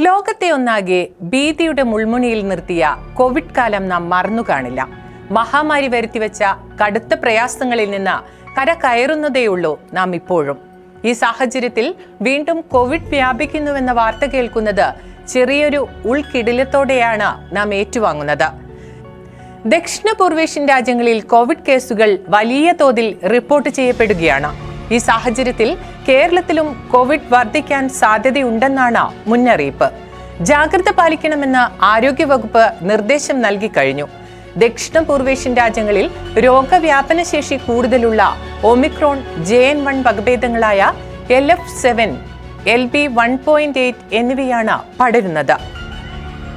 ലോകത്തെ ഒന്നാകെ ഭീതിയുടെ മുൾമുനയിൽ നിർത്തിയ കോവിഡ് കാലം നാം മറന്നു കാണില്ല. മഹാമാരി വരുത്തിവെച്ച കടുത്ത പ്രയാസങ്ങളിൽ നിന്ന് കര കയറുന്നതേയുള്ളൂ നാം ഇപ്പോഴും. ഈ സാഹചര്യത്തിൽ വീണ്ടും കോവിഡ് വ്യാപിക്കുന്നുവെന്ന വാർത്ത കേൾക്കുന്നത് ചെറിയൊരു ഉൾക്കിടിലത്തോടെയാണ് നാം ഏറ്റുവാങ്ങുന്നത്. ദക്ഷിണ പൂർവേഷ്യൻ രാജ്യങ്ങളിൽ കോവിഡ് കേസുകൾ വലിയ തോതിൽ റിപ്പോർട്ട് ചെയ്യപ്പെടുകയാണ്. ഈ സാഹചര്യത്തിൽ കേരളത്തിലും കോവിഡ് വർദ്ധിക്കാൻ സാധ്യതയുണ്ടെന്നാണ് മുന്നറിയിപ്പ്. ജാഗ്രത പാലിക്കണമെന്ന് ആരോഗ്യവകുപ്പ് നിർദ്ദേശം നൽകി കഴിഞ്ഞു. ദക്ഷിണ പൂർവേഷ്യൻ രാജ്യങ്ങളിൽ രോഗവ്യാപന ശേഷി കൂടുതലുള്ള Omicron J N one വകഭേദങ്ങളായ L F seven L B one point eight എന്നിവയാണ് പടരുന്നത്.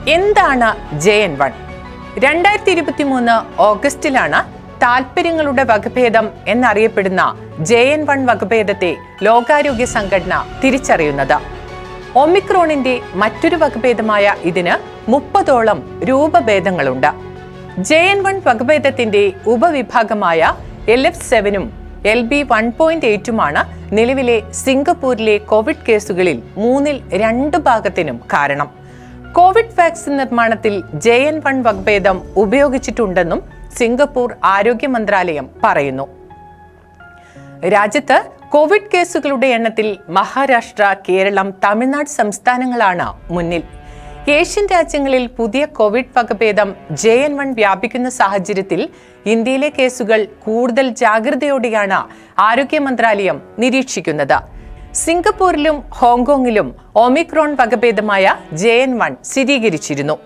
എന്താണ് ജെ എൻ വൺ? രണ്ടായിരത്തി ഇരുപത്തി മൂന്ന് ഓഗസ്റ്റിലാണ് താൽപര്യങ്ങളുടെ വകഭേദം എന്നറിയപ്പെടുന്ന ജെ എൻ വൺ വകഭേദത്തെ ലോകാരോഗ്യ സംഘടന തിരിച്ചറിയുന്നത്. ഒമിക്രോണിന്റെ മറ്റൊരു വകഭേദമായ ഇതിന് മുപ്പതോളം രൂപഭേദങ്ങളുണ്ട്. ജെ എൻ വൺ വകഭേദത്തിന്റെ ഉപവിഭാഗമായ എൽ എഫ് സെവനും എൽ ബി വൺ പോയിന്റ് എയ്റ്റുമാണ് നിലവിലെ സിംഗപ്പൂരിലെ കോവിഡ് കേസുകളിൽ മൂന്നിൽ രണ്ട് ഭാഗത്തിനും കാരണം. കോവിഡ് വാക്സിൻ നിർമ്മാണത്തിൽ ജെ എൻ വൺ വകഭേദം ഉപയോഗിച്ചിട്ടുണ്ടെന്നും സിംഗപ്പൂർ ആരോഗ്യ മന്ത്രാലയം പറയുന്നു. രാജ്യത്ത് കോവിഡ് കേസുകളുടെ എണ്ണത്തിൽ മഹാരാഷ്ട്ര കേരളം തമിഴ്നാട് സംസ്ഥാനങ്ങളാണ് മുന്നിൽ. ഏഷ്യൻ രാജ്യങ്ങളിൽ പുതിയ കോവിഡ് വകഭേദം ജെ എൻ വൺ വ്യാപിക്കുന്ന സാഹചര്യത്തിൽ ഇന്ത്യയിലെ കേസുകൾ കൂടുതൽ ജാഗ്രതയോടെയാണ് ആരോഗ്യ മന്ത്രാലയം നിരീക്ഷിക്കുന്നത്. സിംഗപ്പൂരിലും ഹോങ്കോങ്ങിലും ഒമിക്രോൺ വകഭേദമായ ജെ എൻ വൺ സ്ഥിരീകരിച്ചിരുന്നു.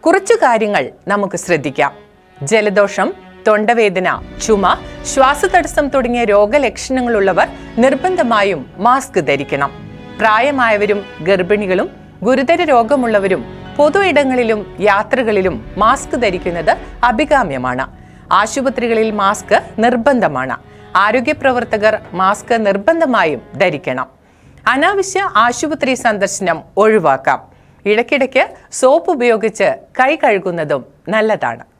കുറച്ചു കാര്യങ്ങൾ നമുക്ക് ശ്രദ്ധിക്കാം. ജലദോഷം തൊണ്ടവേദന ചുമ ശ്വാസതടസ്സം തുടങ്ങിയ രോഗലക്ഷണങ്ങളുള്ളവർ നിർബന്ധമായും മാസ്ക് ധരിക്കണം. പ്രായമായവരും ഗർഭിണികളും ഗുരുതര രോഗമുള്ളവരും പൊതു ഇടങ്ങളിലും യാത്രകളിലും മാസ്ക് ധരിക്കുന്നത് അഭികാമ്യമാണ്. ആശുപത്രികളിൽ മാസ്ക് നിർബന്ധമാണ്. ആരോഗ്യ പ്രവർത്തകർ മാസ്ക് നിർബന്ധമായും ധരിക്കണം. അനാവശ്യ ആശുപത്രി സന്ദർശനം ഒഴിവാക്കാം. ഇടയ്ക്കിടയ്ക്ക് സോപ്പ് ഉപയോഗിച്ച് കൈ കഴുകുന്നതും നല്ലതാണ്.